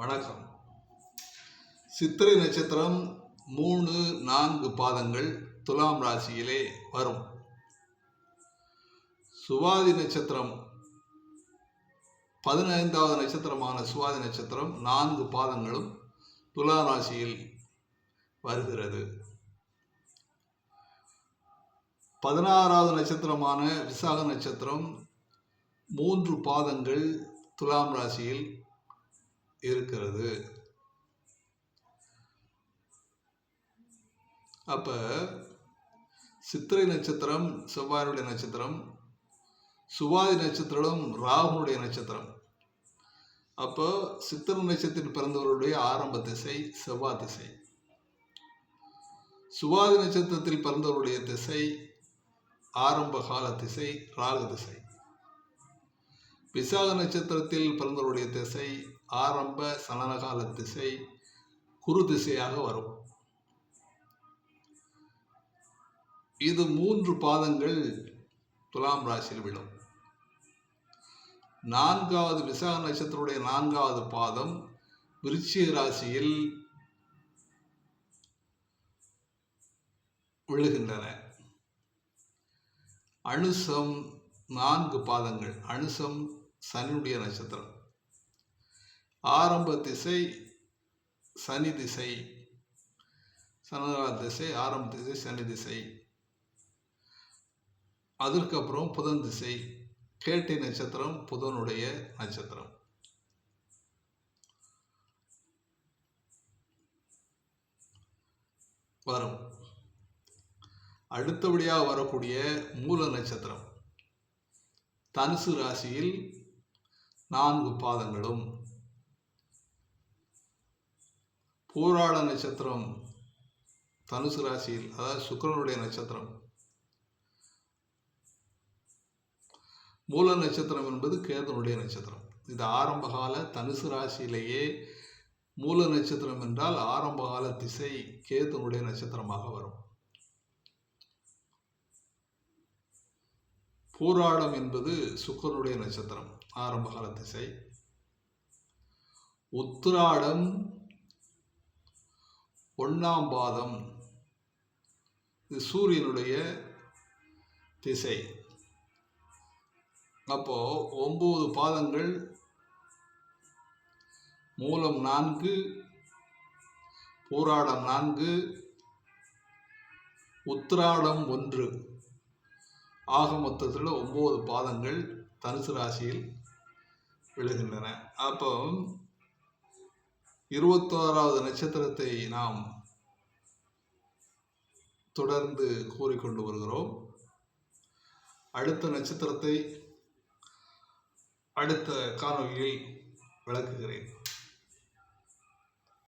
வணக்கம். சித்திரை நட்சத்திரம் மூணு நான்கு பாதங்கள் துலாம் ராசியிலே வரும். சுவாதி நட்சத்திரம் பதினைந்தாவது நட்சத்திரமான சுவாதி நட்சத்திரம் நான்கு பாதங்களும் துலா ராசியில் வருகிறது. பதினாறாவது நட்சத்திரமான விசாக நட்சத்திரம் மூன்று பாதங்கள் துலாம் ராசியில் இருக்கிறது. அப்போ சித்திரை நட்சத்திரம் செவ்வாயுடைய நட்சத்திரம் சுவாதி நட்சத்திரம் ராகுனுடைய நட்சத்திரம். அப்போ சித்திரை நட்சத்திரத்தில் பிறந்தவருடைய ஆரம்ப திசை செவ்வாய் திசை. சுவாதி நட்சத்திரத்தில் பிறந்தவருடைய திசை ஆரம்ப கால திசை ராகு திசை. விசாக நட்சத்திரத்தில் பிறந்தவருடைய திசை ஆரம்ப சலனகால திசை குரு திசையாக வரும். இது மூன்று பாதங்கள் துலாம் ராசியில் விழும். நான்காவது விசாக நட்சத்திரத்துடைய நான்காவது பாதம் விருச்சிக ராசியில் விழுகின்றன. அனுசம் நான்கு பாதங்கள். அனுசம் சனியுடைய நட்சத்திரம். ஆரம்ப திசை சனி திசை. சனகால திசை ஆரம்ப திசை சனி திசை. அதற்கப்புறம் புதன் திசை. கேட்டி நட்சத்திரம் புதனுடைய நட்சத்திரம். வரும். அடுத்தபடியாக வரக்கூடிய மூல நட்சத்திரம். தனுசு ராசியில் நான்கு பாதங்களும். பூராட நட்சத்திரம் தனுசு ராசியில் அதாவது சுக்கிரனுடைய நட்சத்திரம். மூல நட்சத்திரம் என்பது கேதனுடைய நட்சத்திரம். இது ஆரம்பகால தனுசு ராசியிலேயே மூல நட்சத்திரம் என்றால் ஆரம்பகால திசை கேதனுடைய நட்சத்திரமாக வரும். பூராடம் என்பது சுக்கரனுடைய நட்சத்திரம். ஆரம்பகால திசை உத்திராடம் ஒன்னாம் பாதம். இது சூரியனுடைய திசை. அப்போ ஒம்பது பாதங்கள் மூலம் நான்கு பூராடம் நான்கு உத்திராடம் ஒன்று. ஆக மொத்தத்தில் ஒம்பது பாதங்கள் தனுசு ராசியில் விழுகின்றன அப்போ இருபத்தோராவது நட்சத்திரத்தை நாம் தொடர்ந்து கூறிக்கொண்டு வருகிறோம். அடுத்த நட்சத்திரத்தை அடுத்த காணொலியில் விளக்குகிறேன்.